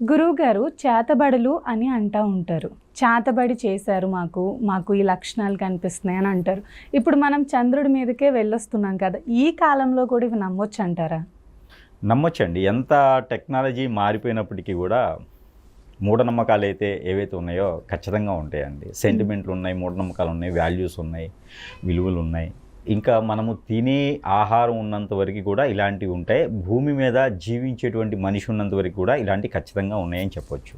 గురువుగారు చేతబడులు అని అంటూ ఉంటారు. చేతబడి చేశారు మాకు మాకు ఈ లక్షణాలు కనిపిస్తున్నాయి అని అంటారు. ఇప్పుడు మనం చంద్రుడి మీదకే వెళ్ళొస్తున్నాం కదా ఈ కాలంలో కూడా ఇవి నమ్మొచ్చు అంటారా? నమ్మొచ్చండి. ఎంత టెక్నాలజీ మారిపోయినప్పటికీ కూడా మూఢనమ్మకాలు అయితే ఏవైతే ఉన్నాయో ఖచ్చితంగా ఉంటాయండి. సెంటిమెంట్లు ఉన్నాయి మూఢనమ్మకాలు ఉన్నాయి వాల్యూస్ ఉన్నాయి విలువలు ఉన్నాయి. ఇంకా మనము తినే ఆహారం ఉన్నంత వరకు కూడా ఇలాంటివి ఉంటాయి. భూమి మీద జీవించేటువంటి మనిషి ఉన్నంత వరకు కూడా ఇలాంటివి ఖచ్చితంగా ఉన్నాయని చెప్పొచ్చు.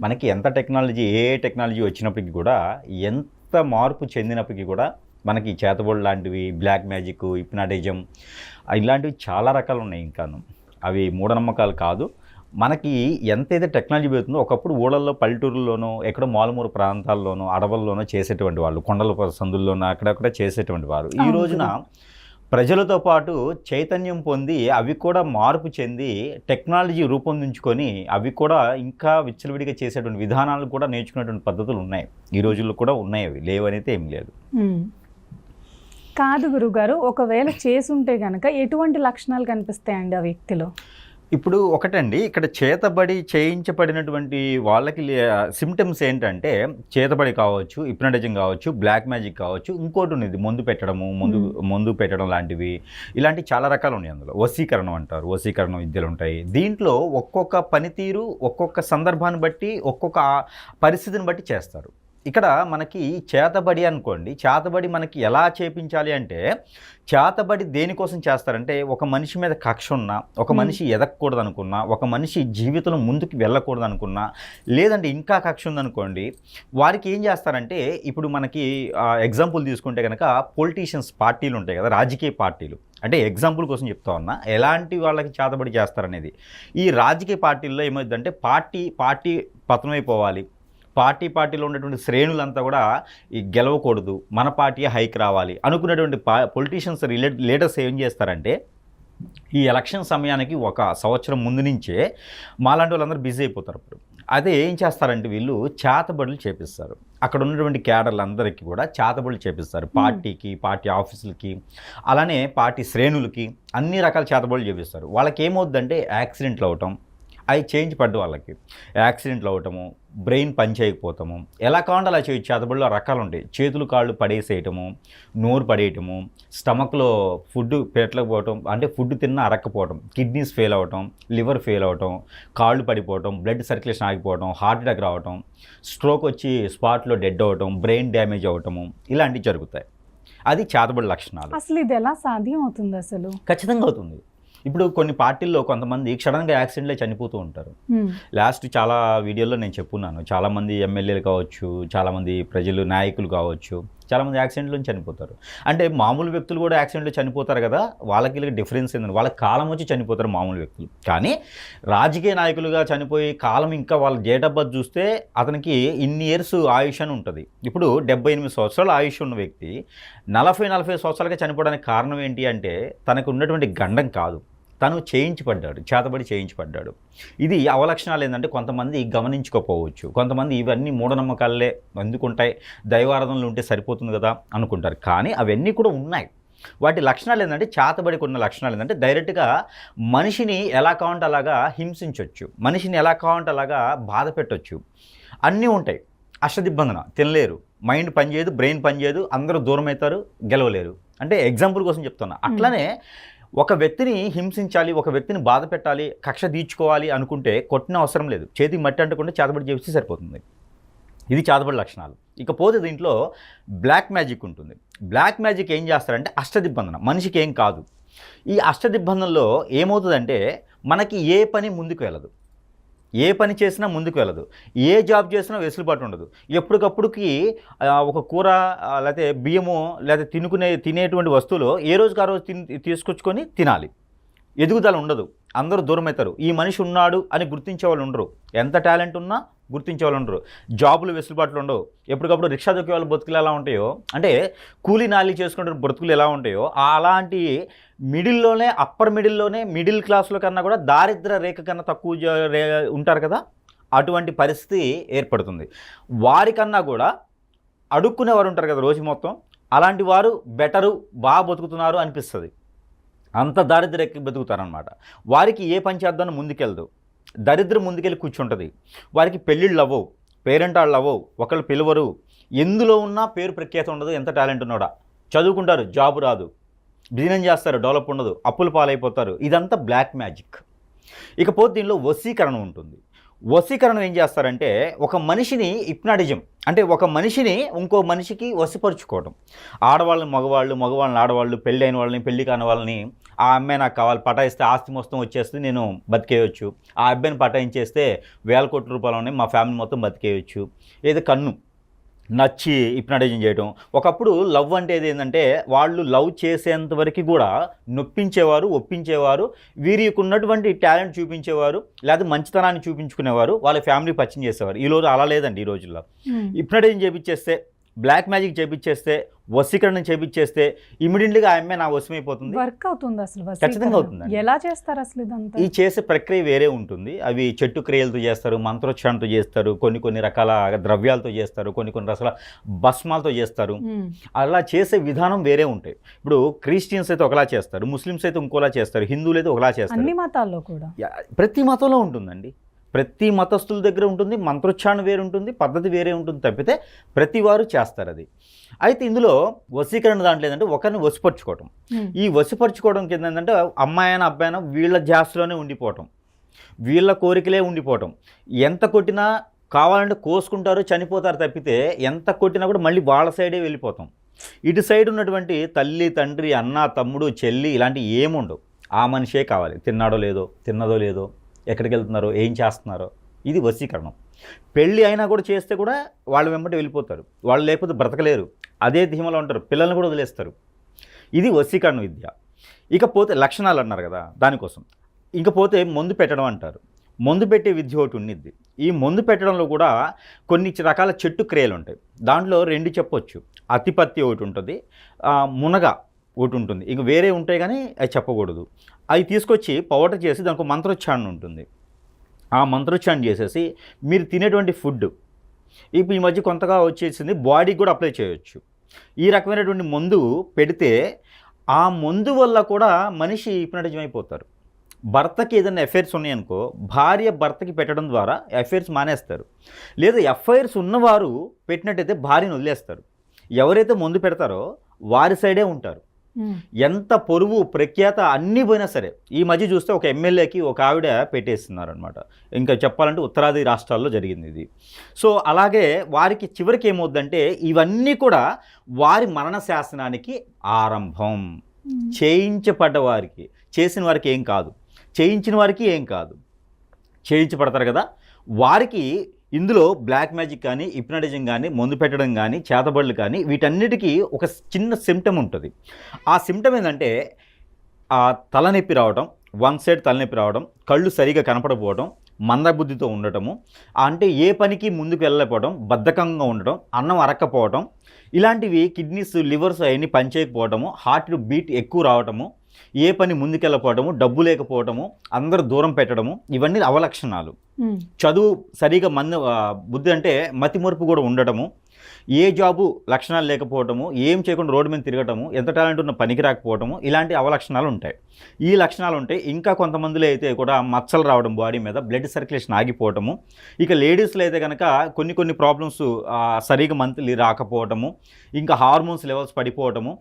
మనకి ఎంత టెక్నాలజీ ఏ టెక్నాలజీ వచ్చినప్పటికీ కూడా ఎంత మార్పు చెందినప్పటికీ కూడా మనకి చేతబడి లాంటివి బ్లాక్ మ్యాజిక్ హిప్నాటిజం ఇలాంటివి చాలా రకాలు ఉన్నాయి ఇంకాను. అవి మూఢనమ్మకాలు కాదు. మనకి ఎంతైతే టెక్నాలజీ పెరుగుతుందో ఒకప్పుడు ఊళ్ళల్లో పల్లెటూరుల్లోనో ఎక్కడో మాలుమూరు ప్రాంతాల్లోనో అడవుల్లోనో చేసేటువంటి వాళ్ళు కొండల సందుల్లోనో అక్కడక్కడ చేసేటువంటి వారు. ఈ. రోజున ప్రజలతో పాటు చైతన్యం పొంది అవి కూడా మార్పు చెంది టెక్నాలజీ రూపొందించుకొని అవి కూడా ఇంకా విచ్చలవిడిగా చేసేటువంటి విధానాలు కూడా నేర్చుకునేటువంటి పద్ధతులు ఉన్నాయి. ఈ రోజుల్లో కూడా ఉన్నాయి అవి. లేవనైతే ఏం లేదు. కాదు గురువుగారు ఒకవేళ చేసుంటే గనక ఎటువంటి లక్షణాలు కనిపిస్తాయండి ఆ వ్యక్తిలో? ఇప్పుడు ఒకటండి ఇక్కడ చేతబడి చేయించబడినటువంటి వాళ్ళకి సిమ్టమ్స్ ఏంటంటే చేతబడి కావచ్చు హిప్నటిజం కావచ్చు బ్లాక్ మ్యాజిక్ కావచ్చు ఇంకోటి ఉన్నది మందు పెట్టడము మందు మందు పెట్టడం లాంటివి. ఇలాంటి చాలా రకాలు ఉన్నాయి అందులో. వశీకరణం అంటారు వశీకరణ విద్యలు ఉంటాయి. దీంట్లో ఒక్కొక్క పనితీరు ఒక్కొక్క సందర్భాన్ని బట్టి ఒక్కొక్క పరిస్థితిని బట్టి చేస్తారు. ఇక్కడ మనకి చేతబడి అనుకోండి చేతబడి మనకి ఎలా చేపించాలి అంటే చేతబడి దేనికోసం చేస్తారంటే ఒక మనిషి మీద కక్ష ఉన్నా ఒక. మనిషి ఎదగకూడదు అనుకున్నా ఒక మనిషి జీవితంలో ముందుకు వెళ్ళకూడదు అనుకున్నా లేదంటే ఇంకా కక్ష ఉందనుకోండి వారికి ఏం చేస్తారంటే ఇప్పుడు మనకి ఎగ్జాంపుల్ తీసుకుంటే కనుక పొలిటీషియన్స్ పార్టీలు ఉంటాయి కదా రాజకీయ పార్టీలు అంటే ఎగ్జాంపుల్ కోసం చెప్తా ఉన్నా ఎలాంటి వాళ్ళకి చేతబడి చేస్తారనేది ఈ రాజకీయ పార్టీల్లో ఏమైందంటే పార్టీ పార్టీ పతనమైపోవాలి పార్టీ పార్టీలో ఉన్నటువంటి శ్రేణులంతా కూడా ఈ గెలవకూడదు. మన పార్టీ హైక్ రావాలి. అనుకునేటువంటి పా పొలిటీషియన్స్ రిలేట్ లీడర్స్ ఏం చేస్తారంటే ఈ ఎలక్షన్ సమయానికి ఒక సంవత్సరం ముందు నుంచే మాలాంటి వాళ్ళందరూ బిజీ అయిపోతారు అప్పుడు అదే ఏం చేస్తారంటే వీళ్ళు చేతబడులు చేపిస్తారు. అక్కడ ఉన్నటువంటి క్యాడర్లందరికీ కూడా చేతబడులు చేపిస్తారు. పార్టీకి పార్టీ ఆఫీసులకి అలానే పార్టీ శ్రేణులకి అన్ని రకాల చేతబడులు చేపిస్తారు. వాళ్ళకి ఏమవుద్దంటే యాక్సిడెంట్లు అవటం అవి చేంజ్ పడ్డ వాళ్ళకి. యాక్సిడెంట్లు అవటము బ్రెయిన్ పని చేయకపోతాము ఎలా కావాలంటే అలా చేయొచ్చు. చేతబడిలో రకాలు ఉంటాయి చేతులు కాళ్ళు పడేసేయటము నోరు పడేయటము స్టమక్లో ఫుడ్ పెట్టలేకపోవటం అంటే ఫుడ్ తిన్నా అరక్కపోవటం కిడ్నీస్ ఫెయిల్ అవ్వటం లివర్ ఫెయిల్ అవ్వటం కాళ్ళు పడిపోవటం బ్లడ్ సర్క్యులేషన్ ఆగిపోవటం హార్ట్ అటాక్ రావటం స్ట్రోక్ వచ్చి స్పాట్లో డెడ్ అవ్వటం బ్రెయిన్ డ్యామేజ్ అవ్వటము ఇలాంటివి జరుగుతాయి. అది చేతబడి లక్షణాలు. అసలు ఇది ఎలా సాధ్యం అవుతుంది అసలు? ఖచ్చితంగా అవుతుంది. ఇప్పుడు కొన్ని పార్టీల్లో కొంతమంది సడన్గా యాక్సిడెంట్లో చనిపోతూ ఉంటారు. లాస్ట్ చాలా వీడియోల్లో నేను చెప్పున్నాను. చాలామంది ఎమ్మెల్యేలు కావచ్చు చాలామంది ప్రజలు నాయకులు కావచ్చు చాలామంది యాక్సిడెంట్లో చనిపోతారు. అంటే మామూలు వ్యక్తులు కూడా యాక్సిడెంట్లో చనిపోతారు కదా వాళ్ళకి డిఫరెన్స్ ఏంటంటే వాళ్ళకి కాలం వచ్చి చనిపోతారు మామూలు వ్యక్తులు. కానీ రాజకీయ నాయకులుగా చనిపోయి కాలం ఇంకా వాళ్ళ డేట్ ఆఫ్ బర్త్ చూస్తే అతనికి ఇన్ని ఇయర్స్ ఆయుష్ అని ఉంటుంది. ఇప్పుడు డెబ్బై ఎనిమిది సంవత్సరాల ఆయుష్ ఉన్న వ్యక్తి నలభై నలభై సంవత్సరాలుగా చనిపోవడానికి కారణం ఏంటి అంటే తనకు ఉన్నటువంటి గండం కాదు. తను చేయించబడ్డాడు చేతబడి చేయించబడ్డాడు. ఇది అవలక్షణాలు ఏంటంటే కొంతమంది గమనించుకోపోవచ్చు. కొంతమంది ఇవన్నీ మూఢనమ్మకాలే ఎందుకుంటాయి దైవారాధనలు ఉంటే సరిపోతుంది కదా అనుకుంటారు. కానీ అవన్నీ కూడా ఉన్నాయి. వాటి లక్షణాలు ఏంటంటే చేతబడికి ఉన్న లక్షణాలు ఏంటంటే డైరెక్ట్గా మనిషిని ఎలా కావాలంటే అలాగా హింసించవచ్చు మనిషిని ఎలా కావాలంటే అలాగా బాధ పెట్టవచ్చు అన్నీ ఉంటాయి. అష్టదిబ్బందన తినలేరు. మైండ్ పనిచేయదు బ్రెయిన్ పనిచేయదు అందరూ దూరం అవుతారు గెలవలేరు. అంటే ఎగ్జాంపుల్ కోసం చెప్తున్నా. అట్లనే ఒక వ్యక్తిని హింసించాలి ఒక వ్యక్తిని బాధ పెట్టాలి కక్ష తీర్చుకోవాలి అనుకుంటే కొట్టిన అవసరం లేదు. చేతి మట్టి అంటకుండా చేతబడి చేస్తే సరిపోతుంది. ఇది చేతబడి లక్షణాలు. ఇకపోతే దీంట్లో బ్లాక్ మ్యాజిక్ ఉంటుంది. బ్లాక్ మ్యాజిక్ ఏం చేస్తారంటే అష్టదిబ్బంధన మనిషికి ఏం కాదు. ఈ అష్టదిబ్బందంలో ఏమవుతుందంటే మనకి ఏ పని ముందుకు వెళ్ళదు. ఏ పని చేసినా ముందుకు వెళ్ళదు. ఏ జాబ్ చేసినా వెసులుబాటు ఉండదు. ఎప్పటికప్పుడుకి ఒక కూర లేకపోతే బియ్యము లేకపోతే తినుకునే తినేటువంటి వస్తువులు ఏ రోజుకి ఆ రోజు తిని తీసుకొచ్చుకొని తినాలి. ఎదుగుదల ఉండదు. అందరూ దూరం అవుతారు ఈ మనిషి ఉన్నాడు అని గుర్తించే వాళ్ళు ఉండరు. ఎంత టాలెంట్ ఉన్నా గుర్తించే వాళ్ళు ఉండరు జాబులు వెసులుబాట్లు ఉండవు ఎప్పటికప్పుడు రిక్షా దొక్కే వాళ్ళ బతుకులు ఎలా ఉంటాయో అంటే కూలీ నాలి చేసుకునే బ్రతుకులు ఎలా ఉంటాయో అలాంటి మిడిల్లోనే అప్పర్ మిడిల్లోనే మిడిల్ క్లాస్లో కన్నా కూడా దారిద్ర రేఖ కన్నా తక్కువ ఉంటారు కదా అటువంటి పరిస్థితి ఏర్పడుతుంది. వారికన్నా కూడా అడుక్కునేవారు ఉంటారు కదా రోజు మొత్తం. అలాంటి వారు బెటరు బాగా బతుకుతున్నారు అనిపిస్తుంది. అంత దారిద్ర్యకి బతుకుతారనమాట వారికి ఏ పని చేద్దామని ముందుకెళ్దు. దరిద్రం ముందుకెళ్ళి కూర్చుంటుంది. వారికి పెళ్ళిళ్ళు అవ్వవు పేరెంట్ వాళ్ళు అవ్వవు ఒకళ్ళు పిలవరు. ఎందులో ఉన్నా పేరు ప్రఖ్యాత ఉండదు ఎంత టాలెంట్ ఉన్నాడా. చదువుకుంటారు జాబ్ రాదు. బిజినెస్ చేస్తారు డెవలప్ ఉండదు అప్పులు పాలైపోతారు. ఇదంతా బ్లాక్ మ్యాజిక్. ఇకపోతే దీనిలో వసీకరణ ఉంటుంది. వశీకరణం ఏం చేస్తారంటే ఒక మనిషిని ఇప్నాటిజం అంటే ఒక మనిషిని ఇంకో మనిషికి వశపరుచుకోవడం. ఆడవాళ్ళని మగవాళ్ళు మగవాళ్ళని ఆడవాళ్ళు పెళ్ళి అయిన వాళ్ళని పెళ్ళి కాని వాళ్ళని ఆ అమ్మాయి నాకు కావాలి పటాయిస్తే ఆస్తి మొత్తం వచ్చేస్తే నేను బతికేయచ్చు. ఆ అబ్బాయిని పటాయించేస్తే వేల కోట్ల రూపాయలు ఉన్నాయి మా ఫ్యామిలీ మొత్తం బతికేయచ్చు. ఏదో కన్ను. నచ్చి ఇప్నాటిజం చేయడం ఒకప్పుడు లవ్ అంటే ఏది ఏంటంటే వాళ్ళు లవ్ చేసేంత వరకు కూడా నొప్పించేవారు ఒప్పించేవారు వీరికి ఉన్నటువంటి టాలెంట్ చూపించేవారు లేదా మంచితనాన్ని చూపించుకునేవారు వాళ్ళ ఫ్యామిలీ పరిచయం చేసేవారు. ఈ రోజు అలా లేదండి ఈ రోజుల్లో. ఇప్నాటిజం చేపించేస్తే బ్లాక్ మ్యాజిక్ చేపించేస్తే వశీకరణ చేపించేస్తే ఇమీడియట్లీగా ఆ అమ్మాయి నా వశమైపోతుంది. వర్క్ అవుతుంది అసలు ఖచ్చితంగా. అవుతుందండి. ఎలా చేస్తారు అసలు ఇదంతా? ఈ చేసే ప్రక్రియ వేరే ఉంటుంది. అవి చెట్టు క్రియలతో చేస్తారు మంత్రోచ్చారణతో చేస్తారు కొన్ని కొన్ని రకాల ద్రవ్యాలతో చేస్తారు కొన్ని కొన్ని రకాల భస్మాలతో చేస్తారు. అలా చేసే విధానం వేరే ఉంటాయి. ఇప్పుడు క్రిస్టియన్స్ అయితే ఒకలా చేస్తారు ముస్లిమ్స్ అయితే ఇంకోలా చేస్తారు హిందువులు అయితే ఒకలా చేస్తారు. అన్ని మతాల్లో కూడా? ప్రతి మతంలో ఉంటుందండి. ప్రతి మతస్థుల దగ్గర ఉంటుంది మంత్రోచ్చారణ వేరే ఉంటుంది పద్ధతి వేరే ఉంటుంది తప్పితే ప్రతి వారు చేస్తారు అది. అయితే ఇందులో వశీకరణ దాంట్లో ఏంటంటే ఒకరిని వశపరుచుకోవటం. ఉమ్. ఈ వశపరుచుకోవడం కింద ఏంటంటే అమ్మాయి అయినా అబ్బాయి అయినా వీళ్ళ జాస్తిలోనే ఉండిపోవటం. వీళ్ళ కోరికలే ఉండిపోవటం. ఎంత కొట్టినా కావాలంటే కోసుకుంటారు చనిపోతారు తప్పితే ఎంత కొట్టినా కూడా మళ్ళీ వాళ్ళ సైడే వెళ్ళిపోతాం. ఇటు సైడ్ ఉన్నటువంటి తల్లి తండ్రి అన్న తమ్ముడు చెల్లి ఇలాంటివి ఏముండవు. ఆ మనిషే కావాలి. తిన్నాడో లేదో తిన్నదో లేదో. ఎక్కడికి వెళ్తున్నారో ఏం చేస్తున్నారో? ఇది వశీకరణం. పెళ్ళి అయినా కూడా చేస్తే కూడా వాళ్ళు వెంబడి వెళ్ళిపోతారు. వాళ్ళు లేకపోతే బ్రతకలేరు. అదే ధీమలో ఉంటారు. పిల్లల్ని కూడా వదిలేస్తారు. ఇది వశీకరణ విద్య. ఇకపోతే లక్షణాలు అన్నారు కదా దానికోసం. ఇంకపోతే మందు పెట్టడం అంటారు. మందు పెట్టే విద్య ఒకటి ఉండిద్ది. ఈ మందు పెట్టడంలో కూడా కొన్ని రకాల చెట్టు క్రియలు ఉంటాయి. దాంట్లో రెండు చెప్పొచ్చు. అతిపత్తి ఒకటి ఉంటుంది. మునగ. ఒకటి ఉంటుంది ఇంక వేరే ఉంటాయి కానీ అవి చెప్పకూడదు. అవి తీసుకొచ్చి పౌడర్ చేసి దానికి మంత్రోచ్చారణ ఉంటుంది. ఆ మంత్రోచ్చారణ చేసేసి మీరు తినేటువంటి ఫుడ్ ఇప్పుడు ఈ మధ్య కొంతగా వచ్చేసింది బాడీకి కూడా అప్లై చేయొచ్చు. ఈ రకమైనటువంటి మందు పెడితే ఆ మందు వల్ల కూడా మనిషి హిప్నటిజం అయిపోతారు భర్తకి ఏదైనా ఎఫైర్స్ ఉన్నాయనుకో భార్య భర్తకి పెట్టడం ద్వారా ఎఫైర్స్ మానేస్తారు. లేదా ఎఫ్ఐఆర్స్ ఉన్నవారు పెట్టినట్టయితే భార్యను వదిలేస్తారు. ఎవరైతే మందు పెడతారో వారి సైడే ఉంటారు. ఎంత పొరుగు ప్రఖ్యాత అన్నీ పోయినా సరే ఈ మధ్య చూస్తే ఒక ఎమ్మెల్యేకి ఒక ఆవిడ పెట్టేస్తున్నారు అనమాట ఇంకా చెప్పాలంటే ఉత్తరాది రాష్ట్రాల్లో జరిగింది ఇది. సో అలాగే వారికి చివరికి ఏమవుద్దంటే ఇవన్నీ కూడా వారి మరణ శాసనానికి ఆరంభం. చేయించబడ్డ వారికి చేసిన వారికి ఏం కాదు. చేయించిన వారికి ఏం కాదు. చేయించబడతారు కదా? వారికి ఇందులో బ్లాక్ మ్యాజిక్ కానీ ఇప్నటిజం కానీ మందు పెట్టడం కానీ చేతబడులు కానీ వీటన్నిటికీ ఒక చిన్న సిమ్టమ్ ఉంటుంది. ఆ సిమ్టమ్ ఏంటంటే ఆ తలనొప్పి రావడం వన్ సైడ్ తలనొప్పి రావడం కళ్ళు సరిగా కనపడకపోవడం మందబుద్ధితో ఉండటము అంటే ఏ పనికి ముందుకు వెళ్ళకపోవడం బద్ధకంగా ఉండటం అన్నం అరక్కపోవడం ఇలాంటివి కిడ్నీస్ లివర్స్ అవన్నీ పనిచేయకపోవడము హార్ట్ బీట్ ఎక్కువ రావటము ఏ పని ముందుకెళ్ళకపోవడము డబ్బు లేకపోవడము అందరూ దూరం పెట్టడము ఇవన్నీ అవలక్షణాలు. చదువు సరిగా మంది బుద్ధి అంటే మతిమరుపు కూడా ఉండటము ఏ జాబు లక్షణాలు లేకపోవటము ఏం చేయకుండా రోడ్డు మీద తిరగటము ఎంత టాలెంట్ ఉన్న పనికి రాకపోవటము ఇలాంటి అవలక్షణాలు ఉంటాయి ఈ లక్షణాలు ఉంటాయి ఇంకా కొంతమందిలో అయితే కూడా మచ్చలు రావడం బాడీ మీద బ్లడ్ సర్క్యులేషన్ ఆగిపోవటము ఇక లేడీస్లో అయితే కనుక కొన్ని కొన్ని ప్రాబ్లమ్స్ సరిగా మంత్లీ రాకపోవటము ఇంకా హార్మోన్స్ లెవెల్స్ పడిపోవటము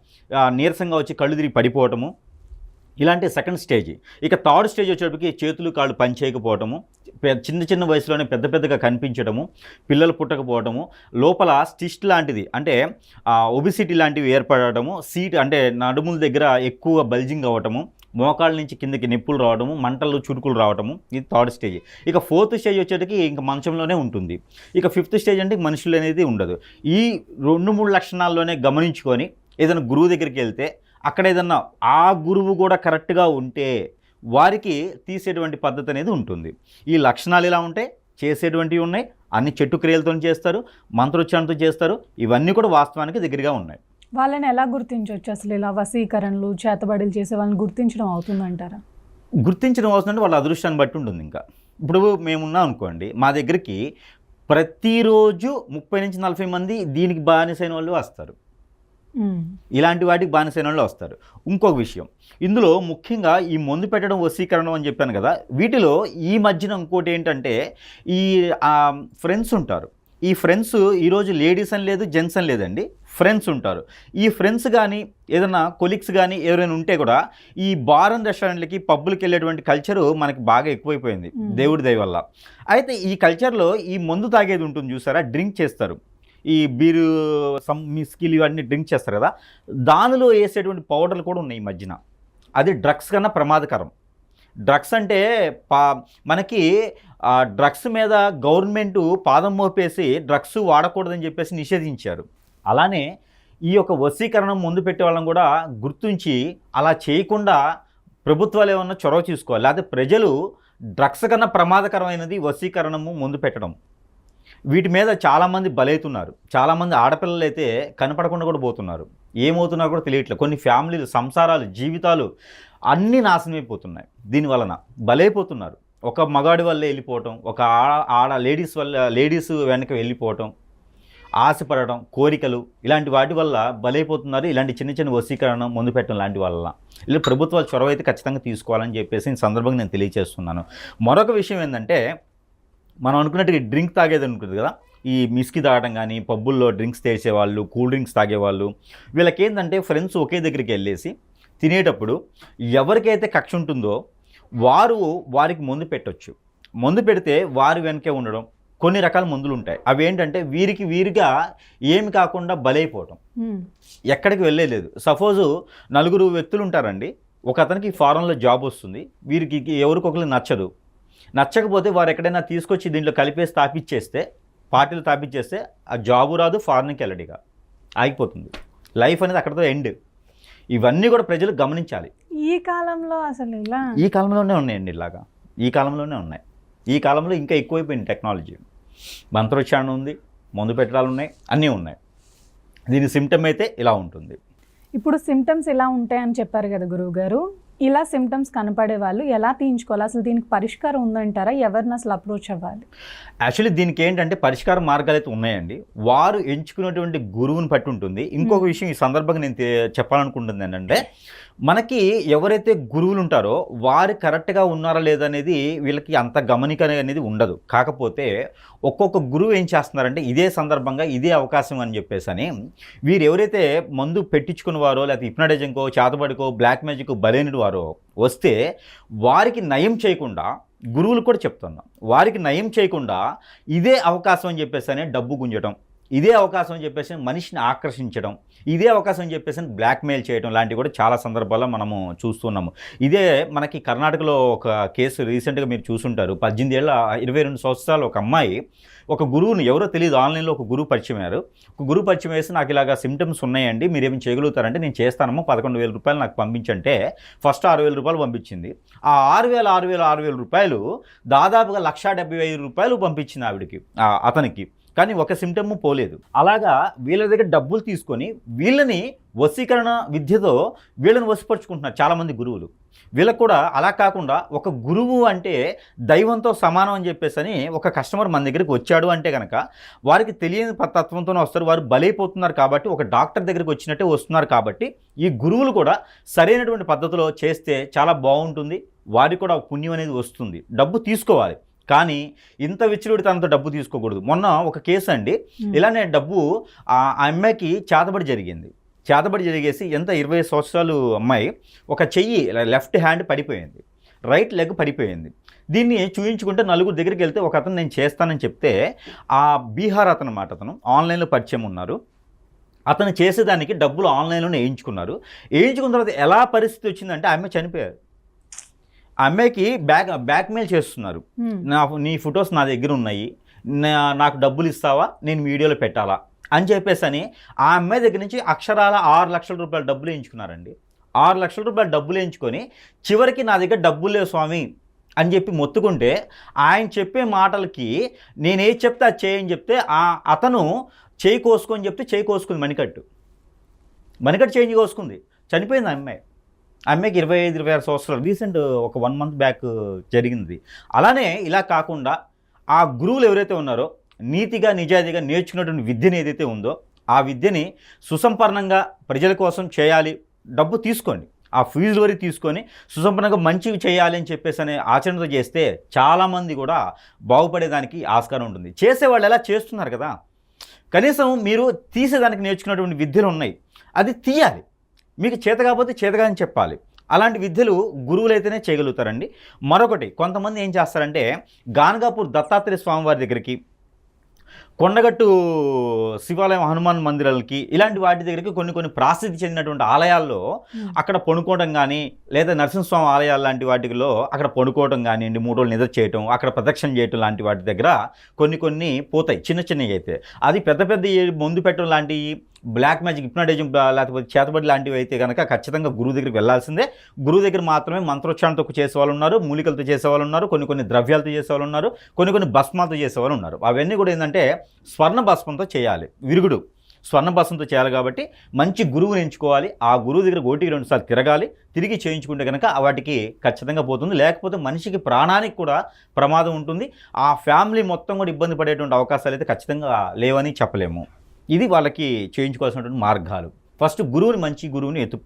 నీరసంగా వచ్చి కళ్ళు తిరిగి పడిపోవటము ఇలాంటి సెకండ్ స్టేజ్ ఇక థర్డ్ స్టేజ్ వచ్చేటప్పటికి చేతులు కాళ్ళు పనిచేయకపోవటము చిన్న చిన్న వయసులోనే పెద్ద పెద్దగా కనిపించడము పిల్లలు పుట్టకపోవటము లోపల స్టిస్ట్ లాంటిది అంటే ఒబిసిటీ లాంటివి ఏర్పడటము సీట్ అంటే నడుముల దగ్గర ఎక్కువ బల్జింగ్ అవ్వటము మోకాళ్ళ నుంచి కిందకి నిప్పులు రావడము మంటలు చురుకులు రావడము ఇది థర్డ్ స్టేజ్ ఇక ఫోర్త్ స్టేజ్ వచ్చేటికి ఇంక మంచంలోనే ఉంటుంది. ఇక ఫిఫ్త్ స్టేజ్ అంటే మనుషులు అనేది ఉండదు. ఈ రెండు మూడు లక్షణాల్లోనే గమనించుకొని ఏదైనా గురువు దగ్గరికి వెళ్తే అక్కడ ఏదన్నా ఆ గురువు కూడా కరెక్ట్గా ఉంటే వారికి తీసేటువంటి పద్ధతి అనేది ఉంటుంది. ఈ లక్షణాలు ఇలా ఉంటాయి చేసేటువంటివి ఉన్నాయి. అన్ని చెట్టు క్రియలతో చేస్తారు మంత్రోచ్చారణతో చేస్తారు. ఇవన్నీ కూడా వాస్తవానికి దగ్గరగా ఉన్నాయి. వాళ్ళని ఎలా గుర్తించవచ్చు అసలు ఇలా వశీకరణలు చేతబడులు చేసే వాళ్ళని గుర్తించడం అవుతుందంటారా? గుర్తించడం అవసరం అంటే వాళ్ళ అదృష్టాన్ని బట్టి ఉంటుంది ఇంకా. ఇప్పుడు మేమున్నాం అనుకోండి మా దగ్గరికి ప్రతిరోజు ముప్పై నుంచి నలభై మంది దీనికి బానిసైన వాళ్ళు వస్తారు. ఇలాంటి వాటికి బానిసైన వాళ్ళు వస్తారు. ఇంకొక విషయం. ఇందులో ముఖ్యంగా ఈ మందు పెట్టడం వశీకరణం అని చెప్పాను కదా వీటిలో ఈ మధ్యన ఇంకోటి ఏంటంటే ఈ ఫ్రెండ్స్ ఉంటారు. ఈ ఫ్రెండ్స్ ఈరోజు లేడీస్ అని లేదు జెంట్స్ అని లేదండి. ఫ్రెండ్స్ ఉంటారు. ఈ ఫ్రెండ్స్ కానీ ఏదైనా కొలీగ్స్ కానీ ఎవరైనా ఉంటే కూడా ఈ బార్ అండ్ రెస్టారెంట్లకి పబ్బులకి వెళ్ళేటువంటి కల్చరు మనకి బాగా ఎక్కువైపోయింది. దేవుడి దయ వల్ల. అయితే ఈ కల్చర్లో ఈ మందు తాగేది ఉంటుంది చూసారా? డ్రింక్ చేస్తారు. ఈ బీరు సమ్ మిస్కిల్ ఇవన్నీ డ్రింక్ చేస్తారు కదా దానిలో వేసేటువంటి పౌడర్లు కూడా ఉన్నాయి ఈ మధ్యన. అది డ్రగ్స్ కన్నా ప్రమాదకరం. డ్రగ్స్ అంటే పా మనకి డ్రగ్స్ మీద గవర్నమెంట్ పాదం మోపేసి డ్రగ్స్ వాడకూడదని చెప్పేసి నిషేధించారు. అలానే ఈ యొక్క వశీకరణం ముందు పెట్టే వాళ్ళని కూడా గుర్తుంచి అలా చేయకుండా ప్రభుత్వాలు ఏమన్నా చొరవ తీసుకోవాలి. లేకపోతే ప్రజలు డ్రగ్స్ కన్నా ప్రమాదకరమైనది వశీకరణము ముందు పెట్టడం. వీటి మీద చాలామంది బలవుతున్నారు చాలామంది ఆడపిల్లలు అయితే కనపడకుండా కూడా పోతున్నారు. ఏమవుతున్నారో కూడా తెలియట్లేదు కొన్ని ఫ్యామిలీలు సంసారాలు జీవితాలు అన్నీ నాశనం అయిపోతున్నాయి దీనివలన బలైపోతున్నారు. ఒక మగాడి వల్ల వెళ్ళిపోవటం ఒక ఆడ ఆడ లేడీస్ వల్ల లేడీస్ వెనక వెళ్ళిపోవటం ఆశపడటం కోరికలు ఇలాంటి వాటి వల్ల బలైపోతున్నారు. ఇలాంటి చిన్న చిన్న వశీకరణ ముందు పెట్టడం లాంటి వల్ల ఇలా ప్రభుత్వాలు చొరవ అయితే ఖచ్చితంగా తీసుకోవాలని చెప్పేసి ఈ సందర్భంగా నేను తెలియజేస్తున్నాను. మరొక విషయం ఏంటంటే మనం అనుకున్నట్టుగా డ్రింక్ తాగేది అనుకుంది కదా. ఈ మిస్కి తాగడం కానీ పబ్బుల్లో డ్రింక్స్ తెచ్చేవాళ్ళు కూల్ డ్రింక్స్ తాగేవాళ్ళు వీళ్ళకి ఏంటంటే ఫ్రెండ్స్ ఒకే దగ్గరికి వెళ్ళేసి తినేటప్పుడు ఎవరికైతే కక్ష ఉంటుందో వారు వారికి మందు పెట్టొచ్చు. మందు పెడితే వారి వెనకే ఉండడం కొన్ని రకాల మందులు ఉంటాయి. అవి ఏంటంటే వీరికి వీరిగా ఏమి కాకుండా బలైపోవటం. ఎక్కడికి వెళ్ళలేదు. సపోజు నలుగురు వ్యక్తులు ఉంటారండి. ఒక అతనికి ఫారెన్లో జాబ్ వస్తుంది. వీరికి ఎవరికొకరు నచ్చదు. నచ్చకపోతే వారు ఎక్కడైనా తీసుకొచ్చి దీంట్లో కలిపేసి తాపిచ్చేస్తే పార్టీలు తాపిచ్చేస్తే ఆ జాబు రాదు ఫారెన్కి వెళ్ళడిగా. ఆగిపోతుంది లైఫ్ అనేది అక్కడితో ఎండ్. ఇవన్నీ కూడా ప్రజలు గమనించాలి. ఈ కాలంలో అసలు ఇలా? ఈ కాలంలోనే ఉన్నాయండి ఇలాగా. ఈ కాలంలోనే ఉన్నాయి. ఈ కాలంలో ఇంకా ఎక్కువైపోయింది టెక్నాలజీ. మంత్రోచ్చారణ ఉంది మందు పెట్టడాలు ఉన్నాయి అన్నీ ఉన్నాయి. దీని సిమ్టమ్ అయితే ఇలా ఉంటుంది. ఇప్పుడు సిమ్టమ్స్ ఇలా ఉంటాయని చెప్పారు కదా గురువు గారు ఇలా సిమ్టమ్స్ కనపడే వాళ్ళు ఎలా తీయించుకోవాలి? అసలు దీనికి పరిష్కారం ఉందంటారా? ఎవరిని అసలు అప్రోచ్ అవ్వాలి? యాక్చువల్లీ దీనికి ఏంటంటే పరిష్కార మార్గాలు అయితే ఉన్నాయండి. వారు ఎంచుకున్నటువంటి గురువుని బట్టి ఉంటుంది. ఇంకొక విషయం ఈ సందర్భంగా నేను చెప్పాలనుకుంటుంది ఏంటంటే మనకి ఎవరైతే గురువులు ఉంటారో వారు కరెక్ట్గా ఉన్నారా లేదా అనేది వీళ్ళకి అంత గమనిక అనేది ఉండదు. కాకపోతే ఒక్కొక్క గురువు ఏం చేస్తున్నారంటే ఇదే సందర్భంగా ఇదే అవకాశం అని చెప్పేసి అని వీరు ఎవరైతే మందు పెట్టించుకున్నవారో లేకపోతే హిప్నటైజింగ్కో చేతబడికో బ్లాక్ మ్యాజిక్ బలైనడు వారో వస్తే వారికి నయం చేయకుండా గురువులు కూడా చెప్తున్నాం వారికి నయం చేయకుండా ఇదే అవకాశం అని చెప్పేసి అని డబ్బు గుంజటం. ఇదే అవకాశం అని చెప్పేసి మనిషిని ఆకర్షించడం ఇదే అవకాశం అని చెప్పేసి బ్లాక్మెయిల్ చేయడం లాంటివి కూడా చాలా సందర్భాల్లో మనము చూస్తున్నాము ఇదే మనకి కర్ణాటకలో ఒక కేసు రీసెంట్గా మీరు చూసుంటారు. పద్దెనిమిది ఏళ్ళ ఇరవై రెండు సంవత్సరాలు ఒక అమ్మాయి ఒక గురువుని ఎవరో తెలియదు ఆన్లైన్లో ఒక గురువు పరిచయం అయ్యారు. ఒక గురువు పరిచయం వేసి నాకు ఇలాగా సిమ్టమ్స్ ఉన్నాయండి మీరు ఏమి చేయగలుగుతారంటే నేను చేస్తానమ్మా పదకొండు వేల రూపాయలు నాకు పంపించంటే ఫస్ట్ ఆరు వేల రూపాయలు పంపించింది. ఆ ఆరు వేల ఆరు వేల ఆరు వేల రూపాయలు దాదాపుగా లక్షా డెబ్బై ఐదు రూపాయలు పంపించింది ఆవిడకి అతనికి. కానీ ఒక సిమ్టమ్ పోలేదు. అలాగా వీళ్ళ దగ్గర డబ్బులు తీసుకొని వీళ్ళని వశీకరణ విద్యతో వీళ్ళని వశపరుచుకుంటున్నారు చాలామంది గురువులు. వీళ్ళకు కూడా అలా కాకుండా ఒక గురువు అంటే దైవంతో సమానం అని చెప్పేసి అని ఒక కస్టమర్ మన దగ్గరికి వచ్చాడు అంటే కనుక వారికి తెలియని తత్వంతోనే వస్తారు. వారు బలైపోతున్నారు కాబట్టి ఒక డాక్టర్ దగ్గరికి వచ్చినట్టే వస్తున్నారు కాబట్టి ఈ గురువులు కూడా సరైనటువంటి పద్ధతిలో చేస్తే చాలా బాగుంటుంది. వారికి కూడా పుణ్యం అనేది వస్తుంది. డబ్బు తీసుకోవాలి. కానీ ఇంత విచ్చలుడి తనతో డబ్బు తీసుకోకూడదు. మొన్న ఒక కేసు అండి. ఇలానే డబ్బు ఆ అమ్మాయికి చేతబడి జరిగింది. చేతబడి జరిగేసి ఎంత ఇరవై సంవత్సరాలు అమ్మాయి ఒక చెయ్యి లెఫ్ట్ హ్యాండ్ పడిపోయింది. రైట్ లెగ్ పడిపోయింది. దీన్ని చూయించుకుంటే నలుగురు దగ్గరికి వెళ్తే ఒక అతను నేను చేస్తానని చెప్తే ఆ బీహార్ అతను మాట అతను ఆన్లైన్లో పరిచయం ఉన్నారు. అతను చేసేదానికి డబ్బులు ఆన్లైన్లోనే వేయించుకున్నారు. వేయించుకున్న తర్వాత ఎలా పరిస్థితి వచ్చిందంటే ఆ అమ్మాయి చనిపోయారు. అమ్మాయికి బ్యాక్ బ్యాక్మెయిల్ చేస్తున్నారు. నా నీ ఫొటోస్ నా దగ్గర ఉన్నాయి. నాకు డబ్బులు ఇస్తావా? నేను వీడియోలో పెట్టాలా? అని చెప్పేసి అని ఆ అమ్మాయి దగ్గర నుంచి అక్షరాల ఆరు లక్షల రూపాయల డబ్బులు వేయించుకున్నారండి. ఆరు లక్షల రూపాయల డబ్బులు వేయించుకొని చివరికి నా దగ్గర డబ్బులు లేవు స్వామి అని చెప్పి మొత్తుకుంటే ఆయన చెప్పే మాటలకి నేను ఏది చెప్తే అది చేయని చెప్తే ఆ అతను చేయి కోసుకొని చెప్తే చేయి కోసుకుంది మణికట్టు. మణికట్టు చేంజ్ కోసుకుంది. చనిపోయింది అమ్మాయి. అమ్మాయికి ఇరవై ఐదు ఇరవై ఆరు సంవత్సరాలు. రీసెంట్ ఒక వన్ మంత్ బ్యాక్ జరిగింది. అలానే ఇలా కాకుండా ఆ గురువులు ఎవరైతే ఉన్నారో నీతిగా నిజాయితీగా నేర్చుకున్నటువంటి విద్యను ఏదైతే ఉందో ఆ విద్యని సుసంపన్నంగా ప్రజల కోసం చేయాలి. డబ్బు తీసుకోండి. ఆ ఫీజులు వరకు తీసుకొని సుసంపన్నంగా మంచివి చేయాలి అని చెప్పేసి అనే ఆచరణతో చేస్తే చాలామంది కూడా బాగుపడేదానికి ఆస్కారం ఉంటుంది. చేసేవాళ్ళు ఎలా చేస్తున్నారు కదా? కనీసం మీరు తీసేదానికి నేర్చుకున్నటువంటి విద్యలు ఉన్నాయి. అది తీయాలి. మీకు చేత కాకపోతే చేతగా అని చెప్పాలి. అలాంటి విద్యలు గురువులు అయితేనే చేయగలుగుతారండి. మరొకటి కొంతమంది ఏం చేస్తారంటే గానగాపూర్ దత్తాత్రేయ స్వామి వారి దగ్గరికి కొండగట్టు శివాలయం హనుమాన్ మందిరాలకి ఇలాంటి వాటి దగ్గరికి కొన్ని కొన్ని ప్రాసిద్ధి చెందినటువంటి ఆలయాల్లో అక్కడ పడుకోవడం కానీ లేదా నరసింహస్వామి ఆలయాలు లాంటి వాటిలో అక్కడ పడుకోవడం కానివ్వండి మూడు రోజులు నిద్ర చేయటం అక్కడ ప్రదక్షిణ చేయటం లాంటి వాటి దగ్గర కొన్ని కొన్ని పోతాయి. చిన్న చిన్నవి అయితే. అది పెద్ద పెద్ద మందు పెట్టడం లాంటివి బ్లాక్ మ్యాజిక్ హిప్నాటిజం లేకపోతే చేతబడి లాంటివి అయితే కనుక ఖచ్చితంగా గురువు దగ్గరికి వెళ్ళాల్సిందే గురువు దగ్గర మాత్రమే మంత్రోచ్చారణతో చేసేవాళ్ళు ఉన్నారు మూలికలతో చేసేవాళ్ళు ఉన్నారు కొన్ని కొన్ని ద్రవ్యాలతో చేసేవాళ్ళు ఉన్నారు కొన్ని కొన్ని భస్మాలతో చేసేవాళ్ళు ఉన్నారు. అవన్నీ కూడా ఏంటంటే స్వర్ణ భస్మంతో చేయాలి. విరుగుడు స్వర్ణ భస్మంతో చేయాలి కాబట్టి మంచి గురువుని ఎంచుకోవాలి. ఆ గురువు దగ్గర ఒకటికి రెండుసార్లు తిరగాలి. తిరిగి చేయించుకుంటే కనుక వాటికి ఖచ్చితంగా పోతుంది. లేకపోతే మనిషికి ప్రాణానికి కూడా ప్రమాదం ఉంటుంది. ఆ ఫ్యామిలీ మొత్తం కూడా ఇబ్బంది పడేటువంటి అవకాశాలు అయితే ఖచ్చితంగా లేవని చెప్పలేము. ఇది వాళ్ళకి చేయించుకోవాల్సినటువంటి మార్గాలు. ఫస్ట్ గురువుని మంచి గురువుని ఎతు